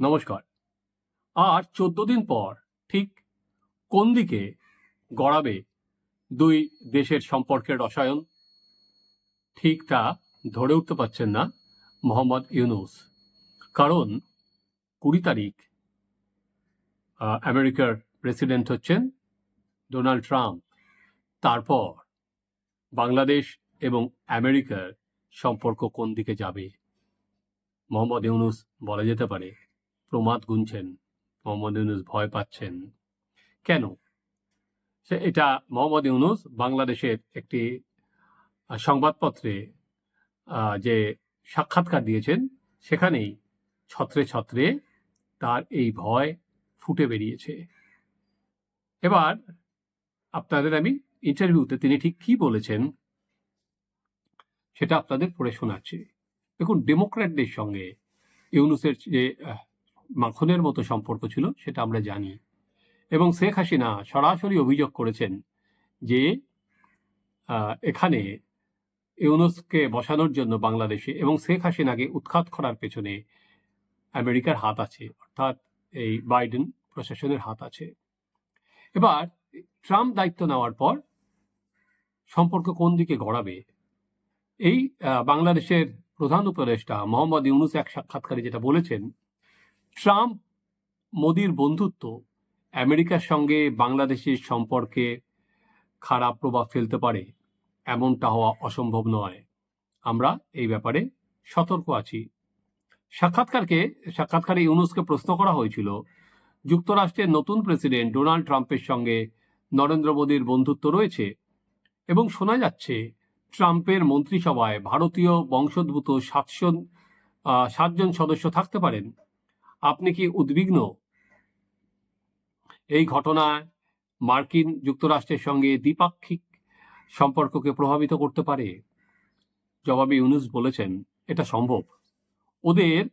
নমস্কার। আর চোদ্দ দিন পর ঠিক কোন দিকে গড়াবে দুই দেশের সম্পর্কের রসায়ন? ঠিক তা ধরে উঠতে পারছেন না মোহাম্মদ ইউনুস। কারণ কুড়ি তারিখ আমেরিকার প্রেসিডেন্ট হচ্ছেন ডোনাল্ড ট্রাম্প। তারপর বাংলাদেশ এবং আমেরিকার সম্পর্ক কোন দিকে যাবে? মোহাম্মদ ইউনুস বলা যেতে পারে প্রমাদ গুনছেন, মোহাম্মদ ইউনুস ভয় পাচ্ছেন। কেন? সে এটা মোহাম্মদ ইউনুস বাংলাদেশের একটি সংবাদপত্রে যে সাক্ষাৎকার দিয়েছেন, সেখানেই ছত্রে ছত্রে তার এই ভয় ফুটে বেরিয়েছে। এবার আপনাদের আমি ইন্টারভিউতে তিনি ঠিক কি বলেছেন, সেটা আপনাদের পড়ে শোনাচ্ছি। দেখুন ডেমোক্র্যাটদের সঙ্গে ইউনুসের যে মাখনের মতো সম্পর্ক ছিল, সেটা আমরা জানি। এবং শেখ হাসিনা সরাসরি অভিযোগ করেছেন যে এখানে ইউনুসকে বসানোর জন্য বাংলাদেশে এবং শেখ হাসিনাকে উৎখাত করার পেছনে আমেরিকার হাত আছে, অর্থাৎ এই বাইডেন প্রশাসনের হাত আছে। এবার, ট্রাম্প দায়িত্ব নেওয়ার পর সম্পর্ক কোন দিকে গড়াবে? এই বাংলাদেশের প্রধান উপদেষ্টা মোহাম্মদ ইউনুস এক সাক্ষাৎকারে যেটা বলেছেন ট্রাম্প, মোদির বন্ধুত্ব আমেরিকার সঙ্গে বাংলাদেশের সম্পর্কে খারাপ প্রভাব ফেলতে পারে, এমনটা হওয়া অসম্ভব নয়। আমরা এই ব্যাপারে সতর্ক আছি। সাক্ষাৎকারকে, সাক্ষাৎকারে ইউনুসকে প্রশ্ন করা হয়েছিল, যুক্তরাষ্ট্রের নতুন প্রেসিডেন্ট ডোনাল্ড ট্রাম্পের সঙ্গে নরেন্দ্র মোদীর বন্ধুত্ব রয়েছে এবং শোনা যাচ্ছে, ট্রাম্পের মন্ত্রিসভায় ভারতীয় বংশোদ্ভূত সাতশো সাতজন সদস্য থাকতে পারেন। আপনি কি উদ্বিগ্ন? এই ঘটনায় মার্কিন যুক্তরাষ্ট্রের সঙ্গে দ্বিপাক্ষিক সম্পর্ককে প্রভাবিত করতে পারে, জবাবে ইউনুস বলেছেন, এটা সম্ভব। ওদের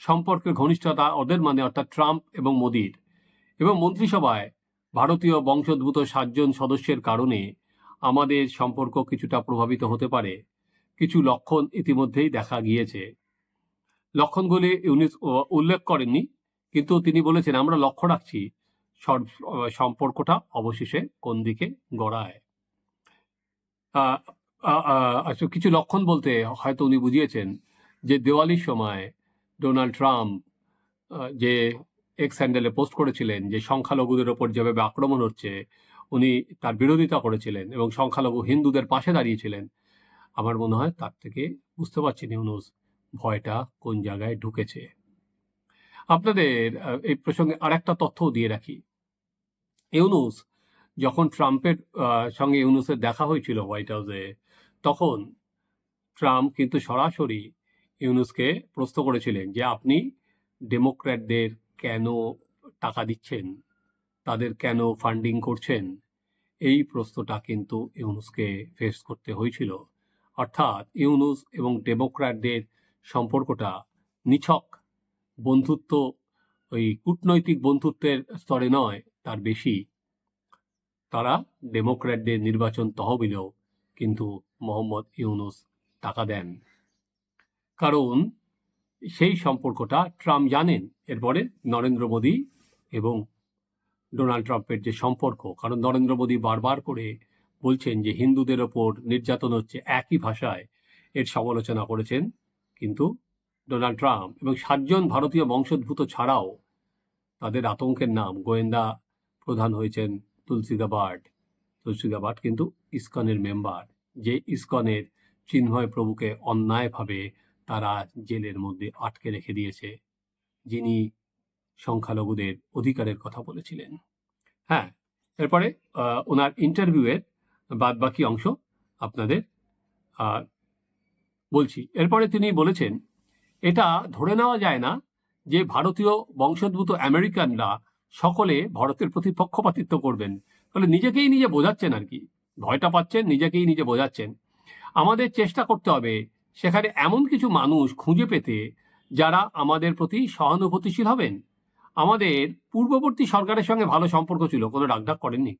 সম্পর্কের ঘনিষ্ঠতা ওদের মানে অর্থাৎ ট্রাম্প এবং মোদির। এবং মন্ত্রিসভায় ভারতীয় বংশোদ্ভূত সাতজন সদস্যের কারণে আমাদের সম্পর্ক কিছুটা প্রভাবিত হতে পারে। কিছু লক্ষণ ইতিমধ্যেই দেখা গিয়েছে। লক্ষণগুলি ইউনিস উল্লেখ করেননি কিন্তু তিনি বলেছেন আমরা লক্ষ্য রাখছি সম্পর্কটা অবশেষে কোন দিকে গড়ায়। আচ্ছা, কিছু লক্ষণ বলতে হয়তো উনি বুঝিয়েছেন যে দেওয়ালির সময় ডোনাল্ড ট্রাম্প যে এক্স হ্যান্ডেলে পোস্ট করেছিলেন যে সংখ্যালঘুদের ওপর যেভাবে আক্রমণ হচ্ছে উনি তার বিরোধিতা করেছিলেন এবং সংখ্যালঘু হিন্দুদের পাশে দাঁড়িয়েছিলেন আমার মনে হয় তার থেকে বুঝতে পারছেন ইউনুস ভয়টা কোন জায়গায় ঢুকেছে? আপনাদের এই প্রসঙ্গে আর একটা তথ্যও দিয়ে রাখি। ইউনুস, যখন ট্রাম্পের সঙ্গে ইউনুসের দেখা হয়েছিল হোয়াইট হাউসে, তখন ট্রাম্প কিন্তু সরাসরি ইউনুসকে প্রশ্ন করেছিলেন যে, আপনি ডেমোক্র্যাটদের কেন টাকা দিচ্ছেন? তাদের কেন ফান্ডিং করছেন? এই প্রশ্নটা কিন্তু ইউনুসকে ফেস করতে হয়েছিল। অর্থাৎ ইউনুস এবং ডেমোক্র্যাটদের সম্পর্কটা নিছক। বন্ধুত্ব ওই কূটনৈতিক বন্ধুত্বের স্তরে নয়, তার বেশি। তারা ডেমোক্র্যাটদের নির্বাচন তহবিলেও কিন্তু মোহাম্মদ ইউনুস টাকা দেন। কারণ সেই সম্পর্কটা ট্রাম্প জানেন। এরপরে নরেন্দ্র মোদী এবং ডোনাল্ড ট্রাম্পের যে সম্পর্ক, কারণ নরেন্দ্র মোদী বারবার করে বলছেন যে হিন্দুদের ওপর নির্যাতন হচ্ছে একই ভাষায়। এর সমালোচনা করেছেন কিন্তু ডোনাল্ড ট্রাম্প এবং সাতজন ভারতীয় বংশোদ্ভূত ছাড়াও তাদের আতঙ্কের নাম গোয়েন্দা প্রধান হয়েছেন তুলসী গাবার্ড তুলসী গাবার্ড কিন্তু ইসকনের মেম্বার। যে ইসকনের চিন্ময় প্রভুকে অন্যায়ভাবে তারা জেলের মধ্যে আটকে রেখে দিয়েছে, যিনি সংখ্যালঘুদের অধিকারের কথা বলেছিলেন। হ্যাঁ এরপরে ওনার ইন্টারভিউয়ের বাদ বাকি অংশ আপনাদের বলছি। এরপরে তিনি বলেছেন, এটা ধরে নেওয়া যায় না যে ভারতীয় বংশোদ্ভূত আমেরিকানরা সকলে ভারতের প্রতি পক্ষপাতিত্ব করবেন। তাহলে নিজেকেই নিজে বোঝাচ্ছেন আর কি। ভয়টা পাচ্ছেন, নিজেকেই নিজে বোঝাচ্ছেন। আমাদের চেষ্টা করতে হবে সেখানে এমন কিছু মানুষ খুঁজে পেতে যারা আমাদের প্রতি সহানুভূতিশীল হবেন। আমাদের পূর্ববর্তী সরকারের সঙ্গে ভালো সম্পর্ক ছিল, কোনো ডাকডাক করেননি।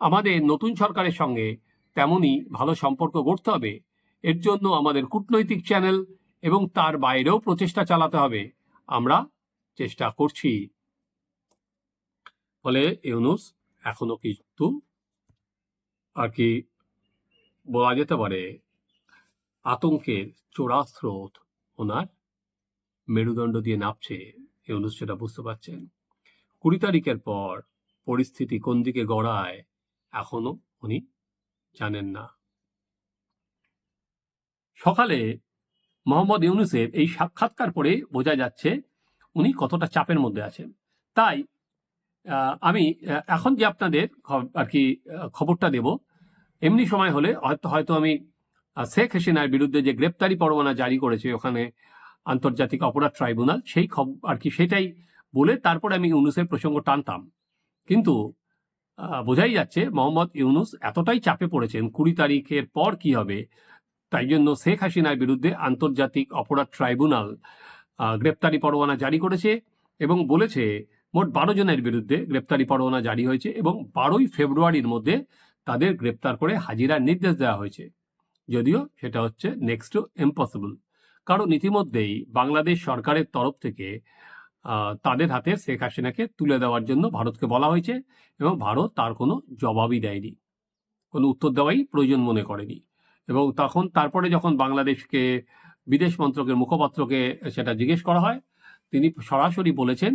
আমাদের নতুন সরকারের সঙ্গে তেমনই ভালো সম্পর্ক গড়তে হবে এর জন্য আমাদের কূটনৈতিক চ্যানেল এবং তার বাইরেও প্রচেষ্টা চালাতে হবে। আমরা চেষ্টা করছি। ফলে ইউনুস এখনও কিন্তু আর কি বলা যেতে পারে আতঙ্কের চোরা স্রোত ওনার মেরুদণ্ড দিয়ে নাপছে। ইউনুস সেটা বুঝতে পারছেন। কুড়ি তারিখের পর পরিস্থিতি কোন দিকে গড়ায় এখনও উনি জানেন না। সকালে মোহাম্মদ ইউনুসের এই সাক্ষাৎকার পরে বোঝা যাচ্ছে উনি কতটা চাপের মধ্যে আছেন। তাই আমি এখন যে আপনাদের আর কি খবরটা দেব, এমনি সময় হলে হয়তো হয়তো আমি শেখ হাসিনার বিরুদ্ধে যে গ্রেপ্তারি পরোয়ানা জারি করেছে ওখানে আন্তর্জাতিক অপরাধ ট্রাইব্যুনাল, সেই খবর আর কি, সেটাই বলে তারপরে আমি ইউনুসের প্রসঙ্গ টানতাম। কিন্তু বোঝাই যাচ্ছে মোহাম্মদ ইউনুস এতটাই চাপে পড়েছেন, কুড়ি তারিখের পর কি হবে তাই জন্য শেখ হাসিনার বিরুদ্ধে আন্তর্জাতিক অপরাধ ট্রাইব্যুনাল গ্রেপ্তারি পরোয়ানা জারি করেছে এবং বলেছে মোট বারো জনের বিরুদ্ধে গ্রেপ্তারি পরোয়ানা জারি হয়েছে এবং বারোই ফেব্রুয়ারির মধ্যে তাদের গ্রেপ্তার করে হাজিরার নির্দেশ দেওয়া হয়েছে। যদিও সেটা হচ্ছে নেক্সট ইম্পসিবল কারণ ইতিমধ্যেই বাংলাদেশ সরকারের তরফ থেকে তাদের হাতে শেখ হাসিনাকে তুলে দেওয়ার জন্য ভারতকে বলা হয়েছে এবং ভারত তার কোনো জবাবই দেয়নি। কোনো উত্তর দেওয়াই প্রয়োজন মনে করেনি। এবং তখন তারপরে যখন বাংলাদেশকে, বিদেশ মন্ত্রকের মুখপাত্রকে সেটা জিজ্ঞেস করা হয়, তিনি সরাসরি বলেছেন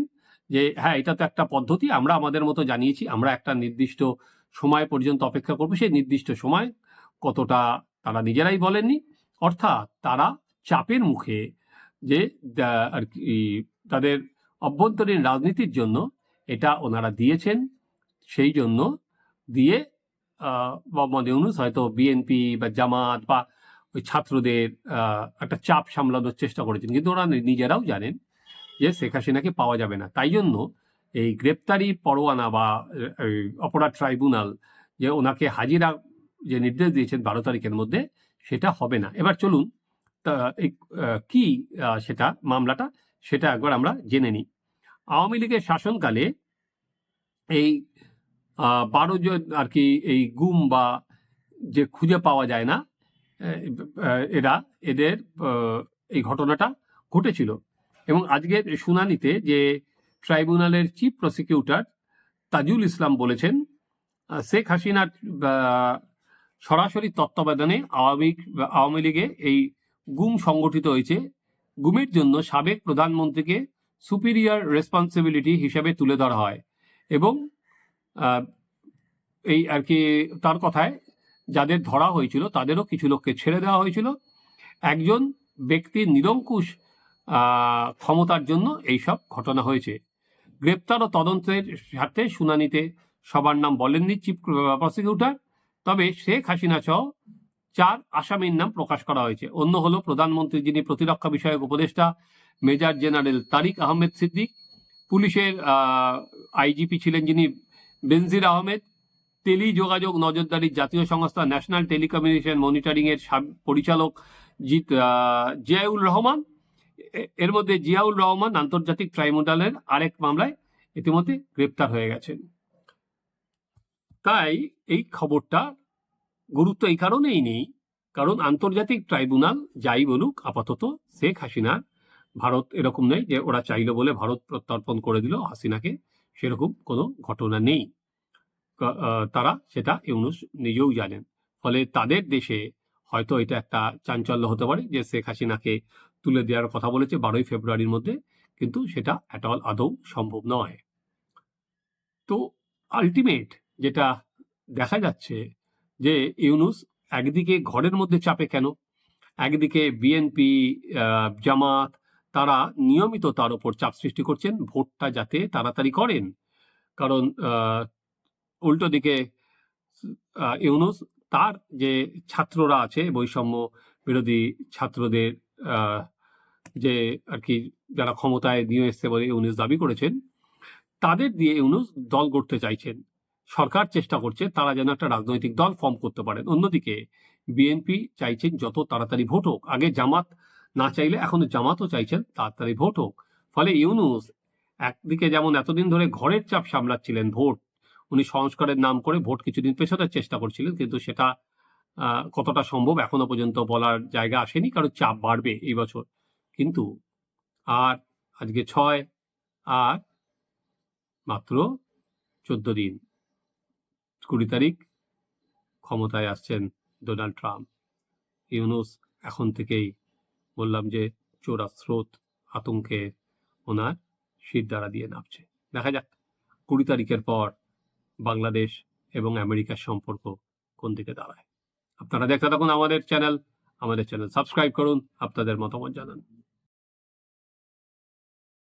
যে হ্যাঁ এটা তো একটা পদ্ধতি, আমরা আমাদের মতো জানিয়েছি, আমরা একটা নির্দিষ্ট সময় পর্যন্ত অপেক্ষা করব, সেই নির্দিষ্ট সময় কতটা তারা নিজেরাই বলেননি। অর্থাৎ তারা চাপের মুখে যে আর কি তাদের অভ্যন্তরীণ রাজনীতির জন্য এটা ওনারা দিয়েছেন, সেই জন্য দিয়ে মোহাম্মদ ইউনুস হয়তো বিএনপি বা জামাত বা ওই ছাত্রদের একটা চাপ সামলানোর চেষ্টা করেছেন। কিন্তু ওরা নিজেরাও জানেন যে শেখ হাসিনাকে পাওয়া যাবে না। তাই জন্য এই গ্রেপ্তারি পরোয়ানা বা অপরাধ ট্রাইব্যুনাল যে ওনাকে হাজিরা যে নির্দেশ দিয়েছেন বারো তারিখের মধ্যে, সেটা হবে না। এবার চলুন কি সেটা, মামলাটা, সেটা একবার আমরা জেনে নিই। আওয়ামী লীগের শাসনকালে এই বারো জন আর কি এই গুম বা যে খুঁজে পাওয়া যায় না এরা, এদের এই ঘটনাটা ঘটেছিল। এবং আজকের শুনানিতে যে ট্রাইব্যুনালের চিফ প্রসিকিউটর তাজুল ইসলাম বলেছেন শেখ হাসিনার সরাসরি তত্ত্বাবধানে আওয়ামী আওয়ামী লীগে এই গুম সংগঠিত হয়েছে। গুমের জন্য সাবেক প্রধানমন্ত্রীকে সুপিরিয়র রেসপন্সিবিলিটি হিসেবে তুলে ধরা হয়। এবং এই আর কি তার কথায় যাদের ধরা হয়েছিল তাদেরও কিছু লোককে ছেড়ে দেওয়া হয়েছিল। একজন ব্যক্তির নিরঙ্কুশ ক্ষমতার জন্য এইসব ঘটনা হয়েছে। গ্রেপ্তার ও তদন্তের সাথে শুনানিতে সবার নাম বলেননি চিফ প্রসিকিউটর, তবে শেখ হাসিনা সহ চার আসামির নাম প্রকাশ করা হয়েছে। অন্য হলো প্রধানমন্ত্রী যিনি প্রতিরক্ষা বিষয়ক উপদেষ্টা, মেজর জেনারেল তারিক আহমেদ সিদ্দিক, পুলিশের আইজিপি ছিলেন যিনি বেনজির আহমেদ টেলি যোগাযোগ নজরদারির জাতীয় সংস্থা ন্যাশনাল টেলিকমিউনিকেশন মনিটরিং এর সাব- পরিচালক জিত জিয়াউল রহমান। এর মধ্যে জিয়াউল রহমান আন্তর্জাতিক ট্রাইব্যুনালের আরেক মামলায় ইতিমধ্যে গ্রেপ্তার হয়ে গেছেন। তাই এই খবরটা গুরুত্ব এই কারণেই নেই, কারণ আন্তর্জাতিক ট্রাইব্যুনাল যাই বলুক, আপাতত শেখ হাসিনা ভারত এরকম নেই যে ওরা চাইলো বলে ভারত প্রত্যর্পণ করে দিল হাসিনাকে। সেরকম কোনো ঘটনা নেই। তারা সেটা ইউনুস নিজেও জানেন। ফলে তাদের দেশে হয়তো এটা একটা চাঞ্চল্য হতে পারে যে শেখ হাসিনাকে তুলে দেওয়ার কথা বলেছে বারোই ফেব্রুয়ারির মধ্যে, কিন্তু সেটা অ্যাটল আদৌ সম্ভব নয়। তো আলটিমেট যেটা দেখা যাচ্ছে যে ইউনুস একদিকে ঘরের মধ্যে চাপে কেন? একদিকে বিএনপি জামাত তারা নিয়মিত তার উপর চাপ সৃষ্টি করছেন, ভোটটা যাতে তাড়াতাড়ি করেন। কারণ উল্টো দিকে ইউনুস তার যে ছাত্ররা আছে, বৈষম্য বিরোধী ছাত্রদের যে আর কি যারা ক্ষমতায় নিয়ে এসছে বলে ইউনুস দাবি করেছেন, তাদের দিয়ে ইউনুস দল গড়তে চাইছেন। সরকার চেষ্টা করছে তারা যেন একটা রাজনৈতিক দল ফর্ম করতে পারেন। অন্যদিকে, বিএনপি চাইছেন যত তাড়াতাড়ি ভোট হোক। আগে জামাত না চাইলে এখন জামাতও চাইছেন, তাড়াতাড়ি ভোট হোক। ফলে ইউনুস একদিকে যেমন এতদিন ধরে ঘরের চাপ সামলাচ্ছিলেন ভোট, উনি সংস্কারের নাম করে ভোট কিছুদিন পেছানোর চেষ্টা করছিলেন, কিন্তু সেটা কতটা সম্ভব এখনও পর্যন্ত বলার জায়গা আসেনি, কারণ চাপ বাড়বে এই বছর। কিন্তু আর আজকে ছয়, আর মাত্র চোদ্দ দিন। কুড়ি তারিখ ক্ষমতায় আসছেন ডোনাল্ড ট্রাম্প। ইউনুস এখন থেকেই বললাম যে চোরা স্রোত আতঙ্কে ওনার শির দ্বারা দিয়ে নামছে। দেখা যাক, কুড়ি তারিখের পর বাংলাদেশ এবং আমেরিকার সম্পর্ক কোন দিকে দাঁড়ায়। আপনারা দেখতে থাকুন আমাদের চ্যানেল। আমাদের চ্যানেল সাবস্ক্রাইব করুন, আপনাদের মতামত জানান।